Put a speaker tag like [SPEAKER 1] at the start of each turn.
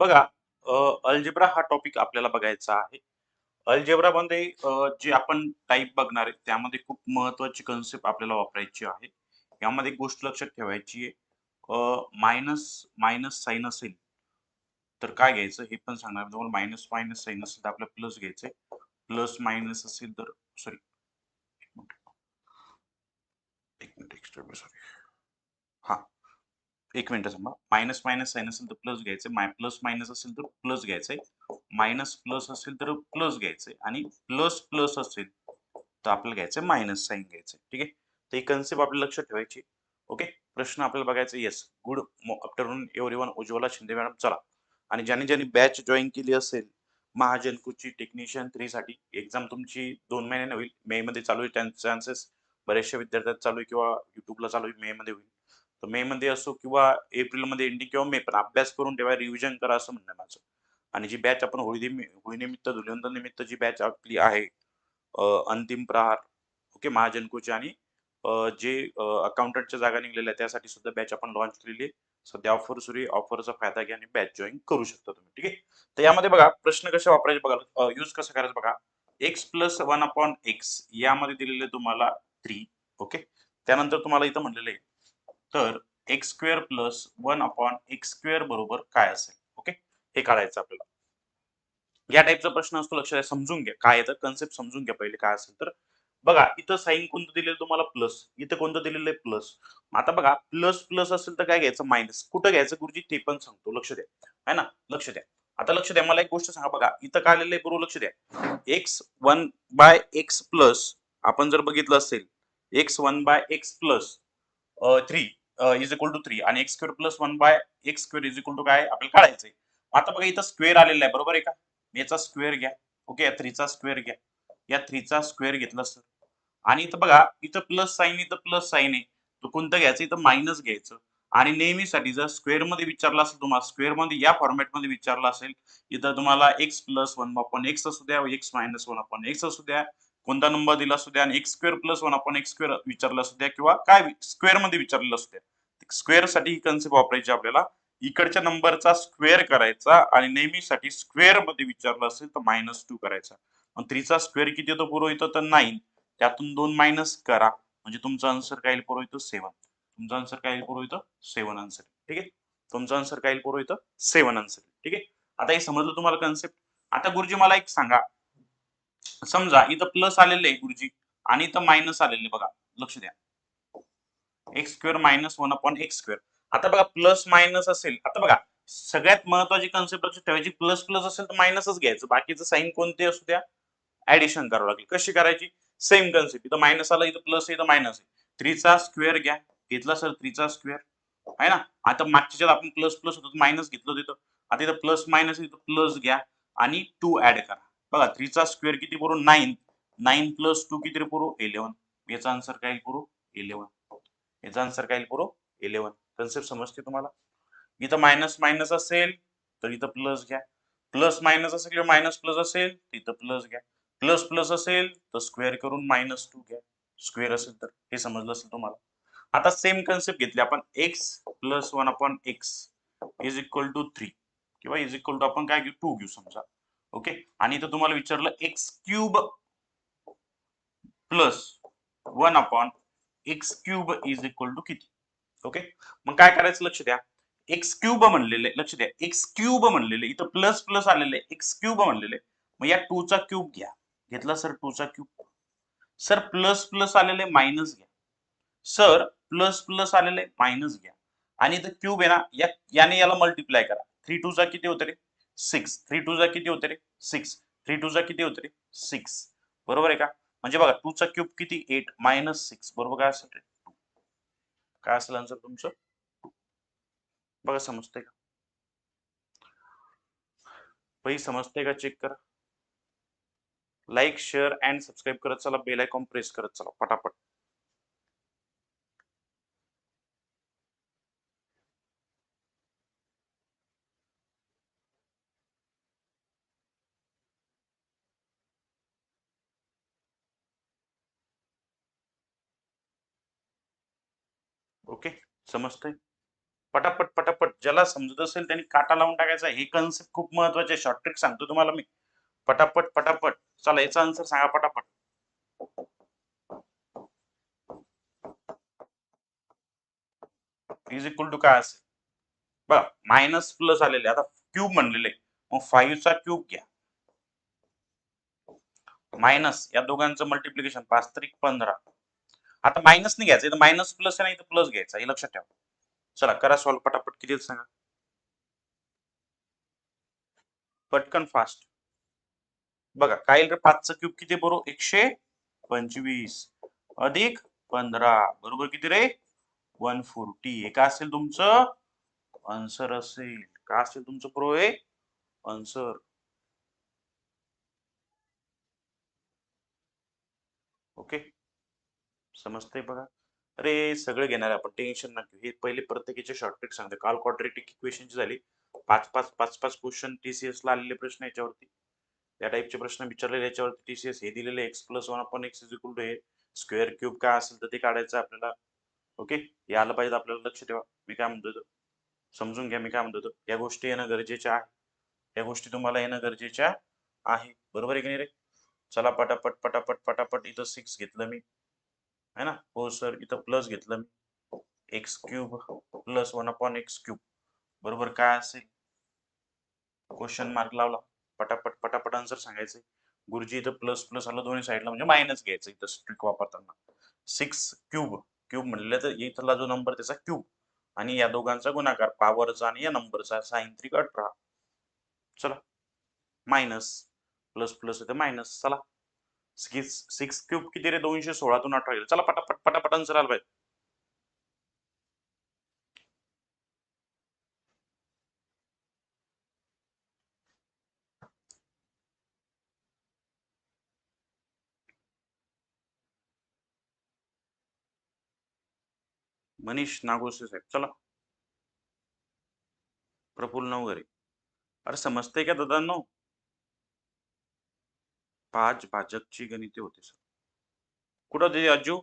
[SPEAKER 1] बघा अल्जेब्रा हा टॉपिक आपल्याला बघायचा आहे. अल्जेब्रामध्ये जे आपण टाईप बघणार आहे त्यामध्ये खूप महत्वाची कन्सेप्ट आपल्याला वापरायची आहे. यामध्ये एक गोष्ट लक्षात ठेवायची आहे. मायनस मायनस साईन असेल तर काय घ्यायचं हे पण सांगणार. तुम्हाला मायनस मायनस साईन असेल तर आपल्याला प्लस घ्यायचंय. प्लस मायनस असेल तर सॉरी एक मिनिट. Extra sorry. हा एक मिनिट थांबा. मायनस मायनस साईन असेल तर प्लस घ्यायचं माय प्लस मायनस असेल तर प्लस घ्यायचंय. मायनस प्लस असेल तर प्लस घ्यायचंय आणि प्लस प्लस असेल तर आपल्याला घ्यायचंय मायनस साईन घ्यायचंय. ठीक आहे. तर ही कन्सेप्ट आपल्याला लक्षात ठेवायची. ओके. प्रश्न आपल्याला बघायचा yes. Good afternoon everyone. Ujjwala Shinde madam चला. आणि ज्याने ज्यांनी बॅच जॉईन केली असेल महाजनकोची टेक्निशियन थ्री साठी एक्झाम तुमची दोन महिन्याने होईल. मे मध्ये चालू आहे चान्सेस बऱ्याचशा विद्यार्थ्यात चालू आहे किंवा युट्यूबला चालू आहे मे मध्ये होईल. तर मे मध्ये असो किंवा एप्रिलमध्ये एंडिंग किंवा मे पण अभ्यास करून ठेवा, रिव्हिजन करा असं म्हणणं माझं. आणि जी बॅच आपण होळी होळीनिमित्त, धुलिवंदननिमित्त जी बॅच आपली आहे अंतिम प्रहार ओके महाजनकोची आणि जे अकाउंटंटच्या जागा निघलेल्या त्यासाठी सुद्धा बॅच आपण लॉन्च केलेली आहे. सध्या ऑफर सुरू आहे. ऑफरचा फायदा घ्या आणि बॅच जॉईन करू शकता तुम्ही. ठीक आहे. तर यामध्ये बघा प्रश्न कसे वापरायचे बघा यूज कसं करायचं बघा. X plus one upon X यामध्ये दिलेले तुम्हाला थ्री ओके. त्यानंतर तुम्हाला इथं म्हणलेलं आहे तर X square plus one upon X square बरोबर काय असेल? ओके. हे काढायचं आपल्याला. या टाईपचा प्रश्न असतो लक्षात समजून घ्या. काय येतं कन्सेप्ट समजून घ्या पहिले काय असेल तर. बघा इथं साईन कोणतं दिलेलं तुम्हाला? प्लस इथं कोणतं दिलेलं आहे? प्लस आता बघा प्लस प्लस असेल तर काय घ्यायचं? मायनस कुठं घ्यायचं? गुरुजी ते पण सांगतो. लक्ष द्या. है ना? लक्ष द्या. आता लक्ष द्या. मला एक गोष्ट सांगा. बघा इथं काय आलेलं आहे? बरोबर लक्ष द्या. X one by X plus आपण जर बघितलं असेल X one by X plus three is equal to three आणि X square plus one by X square is equal to काय? आपल्याला काढायचंय. आता बघा इथं स्क्वेअर आलेला आहे. बरोबर आहे का? याचा स्क्वेअर घ्या. ओके या थ्रीचा स्क्वेअर घ्या. या थ्रीचा स्क्वेअर घेतला सर आणि इथं बघा इथं प्लस साईन इथं प्लस साईन आहे. तो कोणतं घ्यायचं? इथं मायनस घ्यायचं. आणि नेहमीसाठी जर स्क्वेअरमध्ये विचारला असेल तुम्हाला स्क्वेअरमध्ये या फॉर्मॅटमध्ये विचारला असेल इथं तुम्हाला X plus one upon X असू द्या X minus one upon X असू द्या कोणता नंबर दिला असू द्या आणि एक्स स्क्वेअर प्लस वन आपण एक्स स्क्वेअर विचारला असू द्या किंवा काय स्क्वेअरमध्ये विचारलेलं असू द्या. स्क्वेअरसाठी ही कन्सेप्ट वापरायची आपल्याला. इकडच्या नंबरचा स्क्वेअर करायचा आणि नेहमीसाठी स्क्वेअरमध्ये विचारलं असेल तर मायनस टू करायचा. मग थ्रीचा स्क्वेअर किती येतो? पूर्व येतो तर नाईन त्यातून दोन मायनस करा. म्हणजे तुमचा आन्सर काय पुरो पूर्व येतो सेवन तुमचा आन्सर काय पुरो पूर्व येतो सेवन आन्सर ठीक आहे? तुमचा आन्सर काय पुरो पूर्व येतो सेवन आन्सर ठीक आहे? आता हे समजलं तुम्हाला कन्सेप्ट आता गुरुजी मला एक सांगा. समजा इथं प्लस आलेलं आहे गुरुजी आणि इथं मायनस आलेले बघा लक्ष द्या. X square minus one upon X square आता बघा प्लस मायनस असेल आता बघा सगळ्यात महत्वाची कन्सेप्ट लक्षात ठेवायची प्लस प्लस असेल तर मायनसच घ्यायचं बाकीचं साईन कोणते असू द्या ऍडिशन करावं लागेल. कशी करायची? सेम कन्सेप्ट इथं मायनस आला इथं प्लस इथं मायनस आहे. थ्रीचा स्क्वेअर घ्या घेतला सर थ्रीचा स्क्वेअर आहे ना? आता मागच्या आपण प्लस प्लस होतो मायनस घेतलं तिथं आता इथं प्लस मायनस इथं प्लस घ्या आणि टू ऍड करा. बघा थ्रीचा स्क्वेअर किती पुरो नाईन नाईन प्लस टू किती पुरो इलेव्हन याचा आन्सर काय पुरो इलेव्हन याचा आन्सर काय पुरो इलेव्हन कन्सेप्ट समजते तुम्हाला? इथं मायनस मायनस असेल तर इथं प्लस घ्या. प्लस मायनस असेल किंवा मायनस प्लस असेल इथं प्लस घ्या. प्लस प्लस असेल तर स्क्वेअर करून मायनस टू घ्या. स्क्वेअर असेल तर हे समजलं असेल तुम्हाला. आता सेम कन्सेप्ट घेतली. आपण X plus one upon X is equal to three किंवा इज इक्वल टू आपण काय घेऊ? टू घेऊ समजा. ओके? आणि इथं तुम्हाला विचारलं X cube plus one upon X cube is equal to किती? ओके? मग काय करायचं लक्ष द्या. एक्स क्यूब म्हणलेले लक्ष द्या. एक्स क्यूब म्हणलेले इथं प्लस प्लस आलेले एक्स क्यूब म्हणलेले. मग या टू चा क्यूब घ्या. घेतला सर टू चा क्यूब सर प्लस प्लस आलेले मायनस घ्या. सर प्लस प्लस आलेले मायनस घ्या. आणि इथं क्यूब आहे ना याने याला मल्टिप्लाय करा. थ्री टू चा किती होतं रे? सिक्स. थ्री टू चा किती होतं रे? सिक्स. थ्री टू चा किती होतं रे? सिक्स. बरोबर आहे का? म्हणजे बघा टू चा क्यूब किती? एट मायनस सिक्स बरोबर काय असेल रे? टू काय असेल आन्सर तुमचं? बघा समजतंय का? पही समजतंय का? चेक करा. लाईक शेअर अँड सबस्क्राईब करत चला. बेल आयकॉन प्रेस करत चला. पटापट. ओके? समजतंय? पटापट पटापट. ज्याला समजत असेल त्यांनी काटा लावून टाकायचा. हे कन्सेप्ट खूप महत्त्वाचे. शॉर्ट ट्रिक सांगतो तुम्हाला मी. पटापट पटापट. चला याचा आन्सर सांगा पटापट. इज इक्वल टू काय असेल? बघा मायनस प्लस आलेले. आता क्यूब म्हणलेले. मग फाईव्ह चा क्यूब घ्या. मायनस या दोघांचं मल्टिप्लिकेशन पाच त्रिक पंधरा. आता मायनस नाही घ्यायचं मायनस प्लस नाही तर प्लस घ्यायचा हे लक्षात ठेवा. चला करा सॉल्व पटापट किती सांगा? पटकन फास्ट बघा काय येईल रे पाचचं क्यूब किती बरोबर एकशे पंचवीस. अधिक पंधरा. बरोबर किती रे? One forty. हे का असेल तुमचं? आन्सर असेल. का असेल तुमचं प्रो हे? आन्सर ओके समजतंय बघा. अरे सगळे घेणार आपण. टेन्शन नका घेऊ. हे पहिले प्रत्येकाचे शॉर्ट ट्रिक सांगते काल क्वाड्रेटिक इक्वेशनची झाली पाच पाच पाच पाच क्वेश्चन टीसीएस ला आलेले प्रश्न याच्यावरती. या टाईपचे प्रश्न विचारलेले याच्यावरती टीसीएस हे दिलेले एक्स प्लस वन आपण एक्स इज इक्वल टू हे स्क्वेअर क्यूब काय असेल तर ते काढायचं आपल्याला. ओके हे आलं पाहिजे आपल्याला लक्ष ठेवा. मी काय म्हणतो समजून घ्या मी काय म्हणतो या गोष्टी येणं गरजेच्या आहे. या गोष्टी तुम्हाला येणं गरजेच्या आहे. बरोबर आहे की नाही रे? चला पटापट पटापट पटापट इथं सिक्स घेतलं मी. है ना? हो सर इथं प्लस घेतलं मी. X cube plus one upon X cube बरोबर काय असेल? क्वेश्चन मार्क लावला. पटापट पटापट आन्सर सांगायचे. गुरुजी इथं प्लस प्लस आलं दोन्ही साईडला म्हणजे मायनस घ्यायचं इथं स्ट्रिक वापरताना. सिक्स क्यूब क्यूब म्हणलं तर इथला जो नंबर त्याचा क्यूब आणि या दोघांचा गुणाकार पॉवरचा आणि या नंबरचा साईन त्रिक अठरा चला. मायनस प्लस प्लस इथं मायनस चला. सिक्स सिक्स क्यूब किती रे? दोनशे सोळातून अठरा गेले चला पटापट पटापट आन्सर आला पाहिजे. मनीष नागोसे साहेब चला. प्रफुल्ल नवघरे. अरे समजते का दादांनो? पाच भाजकची गणिते होते सर. कुठं ते अज्जू?